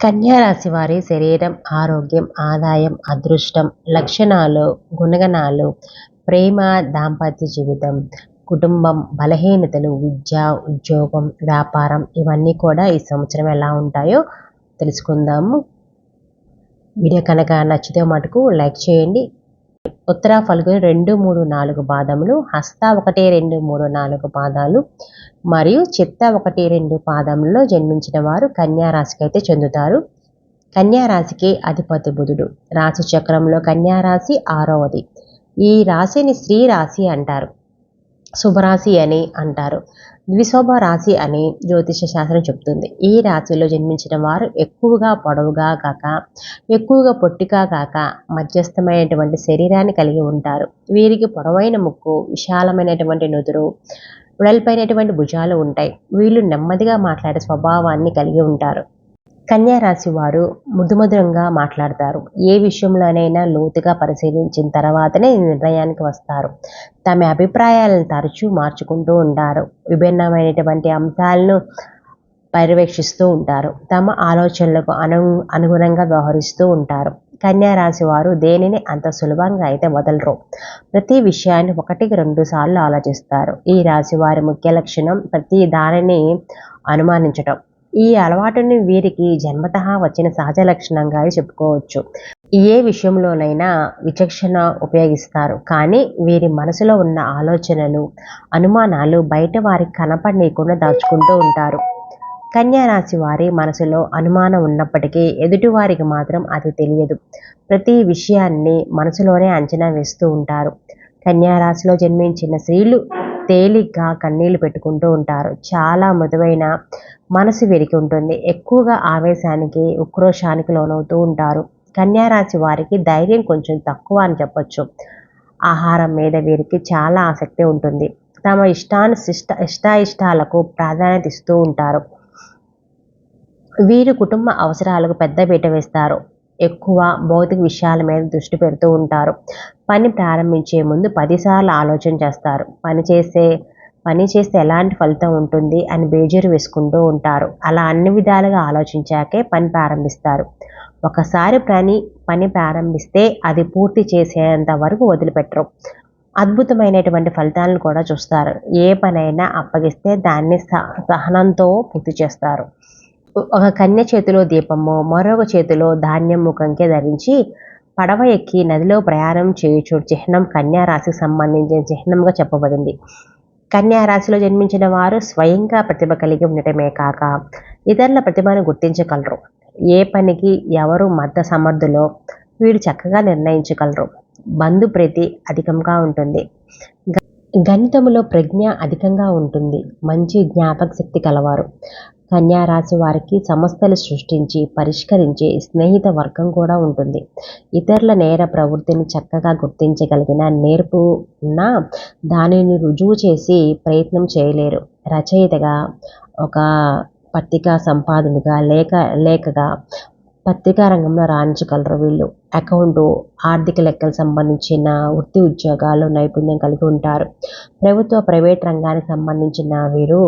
కన్యా రాశి వారి శరీరం ఆరోగ్యం ఆదాయం అదృష్టం లక్షణాలు గుణగణాలు ప్రేమ దాంపత్య జీవితం కుటుంబం బలహీనతలు విద్య ఉద్యోగం వ్యాపారం ఇవన్నీ కూడా ఈ సంవత్సరం ఎలా ఉంటాయో తెలుసుకుందాము. వీడియో కనుక నచ్చితే మటుకు లైక్ చేయండి. ఉత్తర ఫల్గుని రెండు మూడు నాలుగు పాదములు హస్త ఒకటి రెండు మూడు నాలుగు పాదాలు మరియు చిత్త ఒకటి రెండు పాదములలో జన్మించిన వారు కన్యారాశికి అయితే చెందుతారు. కన్యారాశికి అధిపతి బుధుడు. రాశి చక్రంలో కన్యారాశి ఆరవది. ఈ రాశిని స్త్రీ రాశి అంటారు. శుభరాశి అని అంటారు. ద్విశోభ రాశి అని జ్యోతిష శాస్త్రం చెప్తుంది. ఈ రాశిలో జన్మించిన వారు ఎక్కువగా పొడవుగా కాక ఎక్కువగా పొట్టిగా కాక మధ్యస్థమైనటువంటి శరీరాన్ని కలిగి ఉంటారు. వీరికి పొడవైన ముక్కు విశాలమైనటువంటి నుదురు వెడల్పైనటువంటి భుజాలు ఉంటాయి. వీళ్ళు నెమ్మదిగా మాట్లాడే స్వభావాన్ని కలిగి ఉంటారు. కన్యా రాశి వారు ముదుమధురంగా మాట్లాడతారు. ఏ విషయంలోనైనా లోతుగా పరిశీలించిన తర్వాతనే నిర్ణయానికి వస్తారు. తమ అభిప్రాయాలను తరచూ మార్చుకుంటూ ఉంటారు. విభిన్నమైనటువంటి అంశాలను పర్యవేక్షిస్తూ ఉంటారు. తమ ఆలోచనలకు అను అనుగుణంగా వ్యవహరిస్తూ ఉంటారు. కన్యారాశి వారు దేనిని అంత సులభంగా అయితే వదలరు. ప్రతి విషయాన్ని ఒకటికి రెండు సార్లు ఆలోచిస్తారు. ఈ రాశి వారి ముఖ్య లక్షణం ప్రతి దానిని అనుమానించటం. ఈ అలవాటుని వీరికి జన్మత వచ్చిన సహజ లక్షణంగా చెప్పుకోవచ్చు. ఏ విషయంలోనైనా విచక్షణ ఉపయోగిస్తారు. కానీ వీరి మనసులో ఉన్న ఆలోచనలు అనుమానాలు బయట వారికి కనపడనీయకుండా దాచుకుంటూ ఉంటారు. కన్యారాశి వారి మనసులో అనుమానం ఉన్నప్పటికీ ఎదుటివారికి మాత్రం అది తెలియదు. ప్రతి విషయాన్ని మనసులోనే అంచనా వేస్తూ ఉంటారు. కన్యారాశిలో జన్మించిన స్త్రీలు తేలిగ్గా కన్నీళ్ళు పెట్టుకుంటూ ఉంటారు. చాలా మృదువైన మనసు వీరికి ఉంటుంది. ఎక్కువగా ఆవేశానికి ఉక్రోషానికి లోనవుతూ ఉంటారు. కన్యారాశి వారికి ధైర్యం కొంచెం తక్కువ అని చెప్పొచ్చు. ఆహారం మీద వీరికి చాలా ఆసక్తి ఉంటుంది. తమ ఇష్టానుసిష్ట ఇష్టాయిష్టాలకు ప్రాధాన్యత ఇస్తూ ఉంటారు. వీరు కుటుంబ అవసరాలకు పెద్ద పీట వేస్తారు. ఎక్కువ భౌతిక విషయాల మీద దృష్టి పెడుతూ ఉంటారు. పని ప్రారంభించే ముందు పదిసార్లు ఆలోచన చేస్తారు. పని చేసే పని చేస్తే ఎలాంటి ఫలితం ఉంటుంది అని బేజరు వేసుకుంటూ ఉంటారు. అలా అన్ని విధాలుగా ఆలోచించాకే పని ప్రారంభిస్తారు. ఒకసారి పని పని ప్రారంభిస్తే అది పూర్తి చేసేంత వరకు వదిలిపెట్టరు. అద్భుతమైనటువంటి ఫలితాలను కూడా చూస్తారు. ఏ పనైనా అప్పగిస్తే దాన్ని సహనంతో పూర్తి చేస్తారు. ఒక కన్య చేతిలో దీపము మరొక చేతిలో ధాన్యం ముఖంకే ధరించి పడవ ఎక్కి నదిలో ప్రయాణం చేయొచ్చు చిహ్నం కన్యారాశికి సంబంధించిన చిహ్నంగా చెప్పబడింది. కన్యారాశిలో జన్మించిన వారు స్వయంగా ప్రతిభ కలిగి ఉండటమే కాక ఇతరుల ప్రతిభను గుర్తించగలరు. ఏ పనికి ఎవరు మద్ద సమర్థులో వీరు చక్కగా నిర్ణయించగలరు. బంధు ప్రీతి అధికంగా ఉంటుంది. గణితములో ప్రజ్ఞ అధికంగా ఉంటుంది. మంచి జ్ఞాపక శక్తి కలవారు. కన్యారాశి వారికి సమస్యలు సృష్టించి పరిష్కరించే స్నేహిత వర్గం కూడా ఉంటుంది. ఇతరుల నేర ప్రవృత్తిని చక్కగా గుర్తించగలిగిన నేర్పు ఉన్న దానిని రుజువు చేసి ప్రయత్నం చేయలేరు. రచయితగా ఒక పత్రికా సంపాదనగా లేఖ లేఖగా పత్రికా రంగంలో రాణించగలరు వీళ్ళు. అకౌంటు ఆర్థిక లెక్కలు సంబంధించిన వృత్తి ఉద్యోగాలు నైపుణ్యం కలిగి ఉంటారు. ప్రభుత్వ ప్రైవేట్ రంగానికి సంబంధించిన వీరు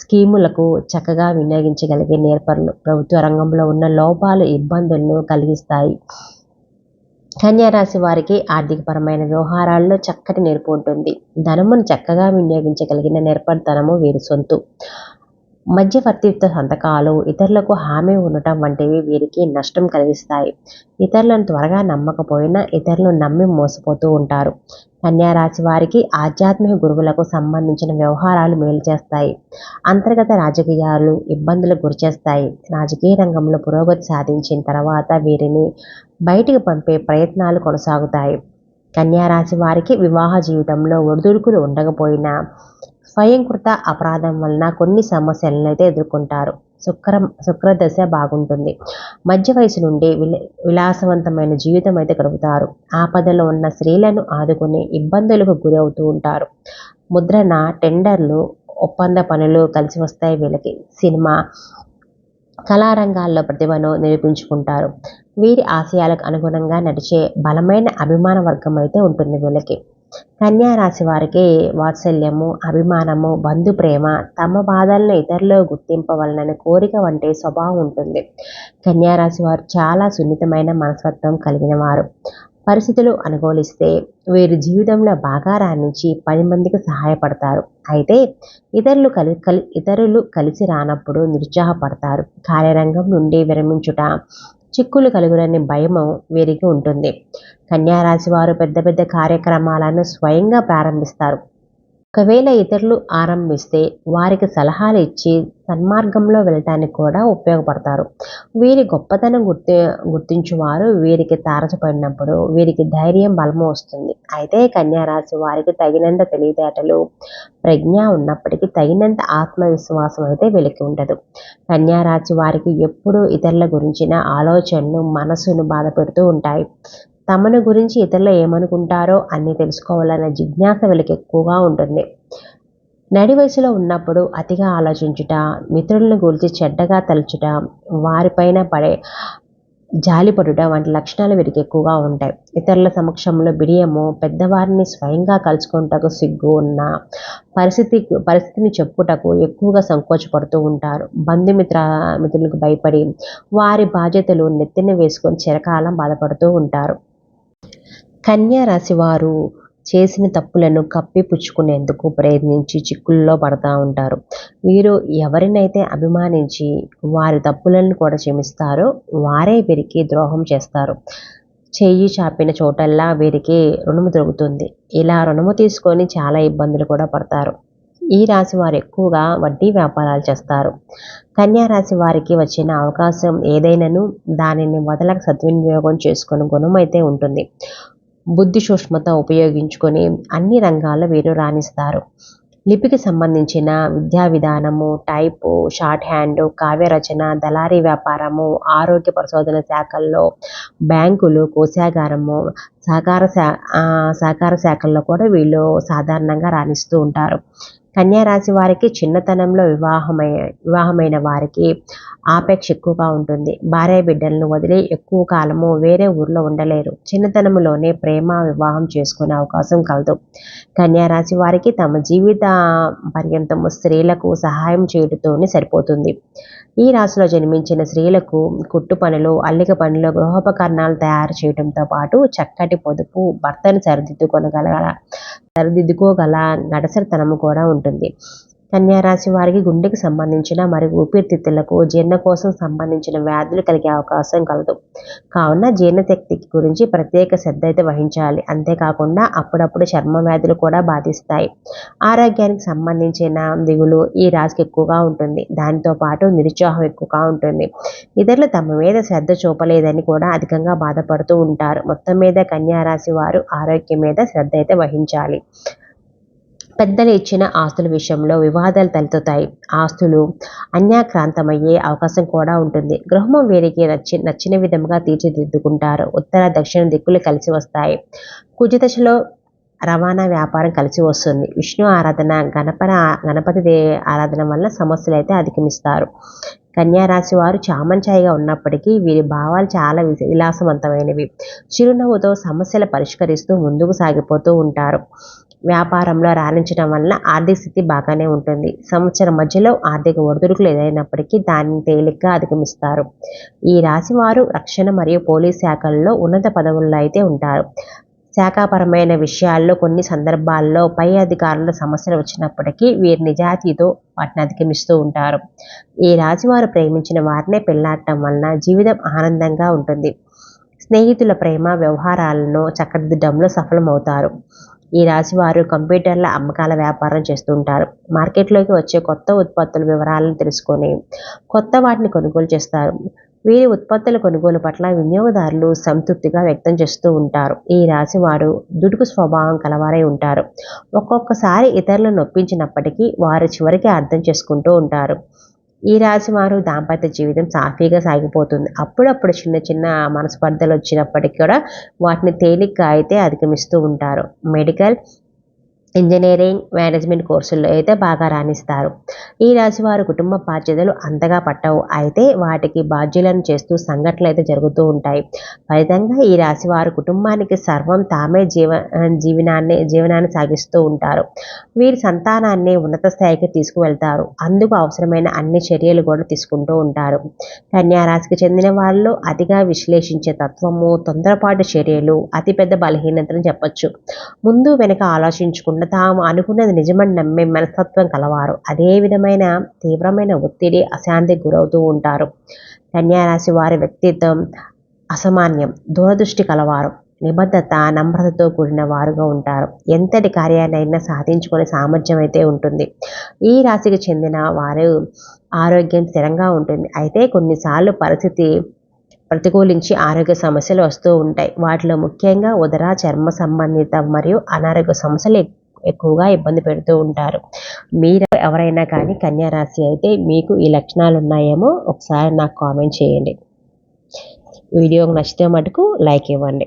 స్కీములకు చక్కగా వినియోగించగలిగే నేర్పరులు ప్రభుత్వ రంగంలో ఉన్న లోపాలు ఇబ్బందులను కలిగిస్తాయి. కన్యారాశి వారికి ఆర్థికపరమైన వ్యవహారాల్లో చక్కటి నేర్పు ఉంటుంది. ధనమును చక్కగా వినియోగించగలిగిన నేర్పరితనము వీరి సొంతు. మధ్యవర్తిత్వ సంతకాలు ఇతరులకు హామీ ఉండటం వంటివి వీరికి నష్టం కలిగిస్తాయి. ఇతరులను త్వరగా నమ్మకపోయినా ఇతరులను నమ్మి మోసపోతూ ఉంటారు. కన్యారాశి వారికి ఆధ్యాత్మిక గురువులకు సంబంధించిన వ్యవహారాలు మేలు చేస్తాయి. అంతర్గత రాజకీయాలు ఇబ్బందులకు గురిచేస్తాయి రాజకీయ రంగంలో పురోగతి సాధించిన తర్వాత వీరిని బయటికి పంపే ప్రయత్నాలు కొనసాగుతాయి. కన్యారాశి వారికి వివాహ జీవితంలో ఒడిదుడుకులు ఉండకపోయినా స్వయంకృత అపరాధం వలన కొన్ని సమస్యలను అయితే ఎదుర్కొంటారు. శుక్ర శుక్రదశ బాగుంటుంది. మధ్య వయసు నుండి విలాసవంతమైన జీవితం అయితే గడుపుతారు. ఆపదలో ఉన్న స్త్రీలను ఆదుకునే ఇబ్బందులకు గురి అవుతూ ఉంటారు. ముద్రణ టెండర్లు ఒప్పంద పనులు కలిసి వస్తాయి వీళ్ళకి. సినిమా కళారంగాల్లో ప్రతిభను నిరూపించుకుంటారు. వీరి ఆశయాలకు అనుగుణంగా నడిచే బలమైన అభిమాన వర్గం అయితే ఉంటుంది వీళ్ళకి. కన్యారాశి వారికి వాత్సల్యము అభిమానము బంధు ప్రేమ తమ బాధలను ఇతరులు గుర్తింపవలనని కోరిక వంటి స్వభావం ఉంటుంది. కన్యారాశి వారు చాలా సున్నితమైన మనస్తత్వం కలిగిన వారు. పరిస్థితులు అనుకూలిస్తే వీరి జీవితంలో బాగా రాణించి పది మందికి సహాయపడతారు. అయితే ఇతరులు కలి కలి ఇతరులు కలిసి రానప్పుడు నిరుత్సాహపడతారు. కార్యరంగం నుండి విరమించుట చిక్కులు కలుగునని భయము వీరికి ఉంటుంది. కన్యారాశి వారు పెద్ద పెద్ద కార్యక్రమాలను స్వయంగా ప్రారంభిస్తారు. ఒకవేళ ఇతరులు ఆరంభిస్తే వారికి సలహాలు ఇచ్చి సన్మార్గంలో వెళ్ళటానికి కూడా ఉపయోగపడతారు. వీరి గొప్పతనం గుర్తి గుర్తించువారు వీరికి తారసపడినప్పుడు వీరికి ధైర్యం బలము వస్తుంది. అయితే కన్యారాశి వారికి తగినంత తెలివితేటలు ప్రజ్ఞ ఉన్నప్పటికీ తగినంత ఆత్మవిశ్వాసం అయితే వెలికి ఉండదు. కన్యారాశి వారికి ఎప్పుడు ఇతరుల గురించిన ఆలోచనలు మనసును బాధపెడుతూ ఉంటాయి. తమను గురించి ఇతరులు ఏమనుకుంటారో అన్నీ తెలుసుకోవాలన్న జిజ్ఞాస వీళ్ళకి ఎక్కువగా ఉంటుంది. నడి వయసులో ఉన్నప్పుడు అతిగా ఆలోచించుట మిత్రులను గురించి చెడ్డగా తలుచుట వారిపైన పడే జాలిపడుట వంటి లక్షణాలు వీరికి ఎక్కువగా ఉంటాయి. ఇతరుల సమక్షంలో బిడియము పెద్దవారిని స్వయంగా కలుసుకుంటకు సిగ్గు ఉన్న పరిస్థితి పరిస్థితిని చెప్పుటకు ఎక్కువగా సంకోచపడుతూ ఉంటారు. బంధుమిత్ర మిత్రులకు భయపడి వారి బాధ్యతలు నెత్తిన వేసుకొని చిరకాలం బాధపడుతూ ఉంటారు. కన్యా రాశి వారు చేసిన తప్పులను కప్పిపుచ్చుకునేందుకు ప్రయత్నించి చిక్కుల్లో పడతా ఉంటారు. వీరు ఎవరినైతే అభిమానించి వారి తప్పులను కూడా క్షమిస్తారో వారే వీరికి ద్రోహం చేస్తారు. చెయ్యి చాపిన చోటల్లా వీరికి రుణము దొరుకుతుంది. ఇలా రుణము తీసుకొని చాలా ఇబ్బందులు కూడా పడతారు. ఈ రాశి వారు ఎక్కువగా వడ్డీ వ్యాపారాలు చేస్తారు. కన్యా రాశి వారికి వచ్చిన అవకాశం ఏదైనాను దానిని వదలక సద్వినియోగం చేసుకుని గుణం అయితే ఉంటుంది. బుద్ధి సూక్ష్మత ఉపయోగించుకొని అన్ని రంగాల్లో వీరు రాణిస్తారు. లిపికి సంబంధించిన విద్యా విధానము టైపు షార్ట్ హ్యాండ్ కావ్య రచన దళారీ వ్యాపారము ఆరోగ్య పరిశోధన శాఖల్లో బ్యాంకులు కోశాగారము సహకార శా సహకార శాఖల్లో కూడా వీళ్ళు సాధారణంగా రాణిస్తూ ఉంటారు. కన్యారాశి వారికి చిన్నతనంలో వివాహమై వివాహమైన వారికి ఆపేక్ష ఎక్కువగా ఉంటుంది. భార్య బిడ్డలను వదిలి ఎక్కువ కాలము వేరే ఊర్లో ఉండలేరు. చిన్నతనంలోనే ప్రేమ వివాహం చేసుకునే అవకాశం కలదు. కన్యారాశి వారికి తమ జీవిత పర్యంతము స్త్రీలకు సహాయం చేయడంతోనే సరిపోతుంది. ఈ రాశిలో జన్మించిన స్త్రీలకు కుట్టు పనులు అల్లిక పనులు గృహోపకరణాలు తయారు చేయడంతో పాటు చక్కటి పొదుపు భర్తను సరిదిద్దుకొనగల సరిదిద్దుకోగల నడసరితనము కూడా ఉంటుంది. కన్యారాశి వారికి గుండెకు సంబంధించిన మరియు ఊపిరితిత్తులకు జీర్ణకోశం సంబంధించిన వ్యాధులు కలిగే అవకాశం కలదు. కావున జీర్ణశక్తి గురించి ప్రత్యేక శ్రద్ధ అయితే వహించాలి. అంతేకాకుండా అప్పుడప్పుడు చర్మ వ్యాధులు కూడా బాధిస్తాయి. ఆరోగ్యానికి సంబంధించిన దిగులు ఈ రాశికి ఎక్కువగా ఉంటుంది. దానితో పాటు నిరుత్సాహం ఎక్కువగా ఉంటుంది. ఇతరులు తమ మీద శ్రద్ధ చూపలేదని కూడా అధికంగా బాధపడుతూ ఉంటారు. మొత్తం మీద కన్యారాశి వారు ఆరోగ్యం మీద శ్రద్ధ అయితే వహించాలి. పెద్దలు ఇచ్చిన ఆస్తుల విషయంలో వివాదాలు తలెత్తుతాయి. ఆస్తులు అన్యాక్రాంతమయ్యే అవకాశం కూడా ఉంటుంది. గృహం వీరికి నచ్చి నచ్చిన విధంగా తీర్చిదిద్దుకుంటారు. ఉత్తర దక్షిణ దిక్కులు కలిసి వస్తాయి. కుజదశలో రవాణా వ్యాపారం కలిసి వస్తుంది. విష్ణు ఆరాధన గణపన గణపతి దే ఆరాధన వల్ల సమస్యలు అయితే అధిగమిస్తారు కన్యారాశి వారు చామంచాయిగా ఉన్నప్పటికీ వీరి భావాలు చాలా విలాసవంతమైనవి. చిరునవ్వుతో సమస్యలు పరిష్కరిస్తూ ముందుకు సాగిపోతూ ఉంటారు. వ్యాపారంలో రాణించడం వలన ఆర్థిక స్థితి బాగానే ఉంటుంది. సంవత్సరం మధ్యలో ఆర్థిక ఒడిదుడుకులు ఏదైనప్పటికీ దాన్ని తేలిగ్గా అధిగమిస్తారు. ఈ రాశి వారు రక్షణ మరియు పోలీస్ శాఖల్లో ఉన్నత పదవుల్లో అయితే ఉంటారు. శాఖాపరమైన విషయాల్లో కొన్ని సందర్భాల్లో పై అధికారుల సమస్యలు వచ్చినప్పటికీ వీరి నిజాయితీతో వాటిని అధిగమిస్తూ ఉంటారు. ఈ రాశివారు ప్రేమించిన వారినే పెళ్ళాడటం వలన జీవితం ఆనందంగా ఉంటుంది. స్నేహితుల ప్రేమ వ్యవహారాలను చక్కదిద్దడంలో సఫలమవుతారు. ఈ రాశి వారు కంప్యూటర్ల అమ్మకాల వ్యాపారం చేస్తుంటారు. మార్కెట్లోకి వచ్చే కొత్త ఉత్పత్తుల వివరాలను తెలుసుకొని కొత్త వాటిని కొనుగోలు చేస్తారు. వీరి ఉత్పత్తుల కొనుగోలు పట్ల వినియోగదారులు సంతృప్తిగా వ్యక్తం చేస్తూ ఉంటారు. ఈ రాశి వారు దుడుకు స్వభావం కలవారై ఉంటారు. ఒక్కొక్కసారి ఇతరులను నొప్పించినప్పటికీ వారు చివరికి అర్థం చేసుకుంటూ ఉంటారు. ఈ రాశి వారు దాంపత్య జీవితం సాఫీగా సాగిపోతుంది. అప్పుడప్పుడు చిన్న చిన్న మనస్పర్ధలు వచ్చినప్పటికీ కూడా వాటిని తేలిగ్గా అయితే అధిగమిస్తూ ఉంటారు. మెడికల్ ఇంజనీరింగ్ మేనేజ్మెంట్ కోర్సుల్లో అయితే బాగా రాణిస్తారు. ఈ రాశి వారు కుటుంబ బాధ్యతలు అంతగా పట్టవు. అయితే వాటికి బాధ్యులను చేస్తూ సంఘటనలు అయితే జరుగుతూ ఉంటాయి. ఫలితంగా ఈ రాశి వారు కుటుంబానికి సర్వం తామే జీవ జీవనాన్ని జీవనాన్ని సాగిస్తూ ఉంటారు. వీరి సంతానాన్ని ఉన్నత స్థాయికి తీసుకువెళ్తారు. అందుకు అవసరమైన అన్ని చర్యలు కూడా తీసుకుంటూ ఉంటారు. కన్యారాశికి చెందిన వాళ్ళు అతిగా విశ్లేషించే తత్వము తొందరపాటు చర్యలు అతిపెద్ద బలహీనతను చెప్పచ్చు. ముందు వెనక ఆలోచించుకుంటూ తాము అనుకున్నది నిజమని నమ్మే మనస్తత్వం కలవారు. అదే విధమైన తీవ్రమైన ఒత్తిడి అశాంతికి గురవుతూ ఉంటారు. కన్యారాశి వారి వ్యక్తిత్వం అసామాన్యం దూరదృష్టి కలవారు. నిబద్ధత నమ్రతతో కూడిన వారుగా ఉంటారు. ఎంతటి కార్యాన్నైనా సాధించుకునే సామర్థ్యం అయితే ఉంటుంది. ఈ రాశికి చెందిన వారు ఆరోగ్యం స్థిరంగా ఉంటుంది. అయితే కొన్నిసార్లు పరిస్థితి ప్రతికూలించి ఆరోగ్య సమస్యలు వస్తూ ఉంటాయి. వాటిలో ముఖ్యంగా ఉదర చర్మ సంబంధిత మరియు అనారోగ్య సమస్యలు ఎక్కువగా ఇబ్బంది పెడుతూ ఉంటారు. మీరు ఎవరైనా కానీ కన్యా రాశి అయితే మీకు ఈ లక్షణాలు ఉన్నాయేమో ఒకసారి నాకు కామెంట్ చేయండి. వీడియో నచ్చితే మటుకు లైక్ ఇవ్వండి.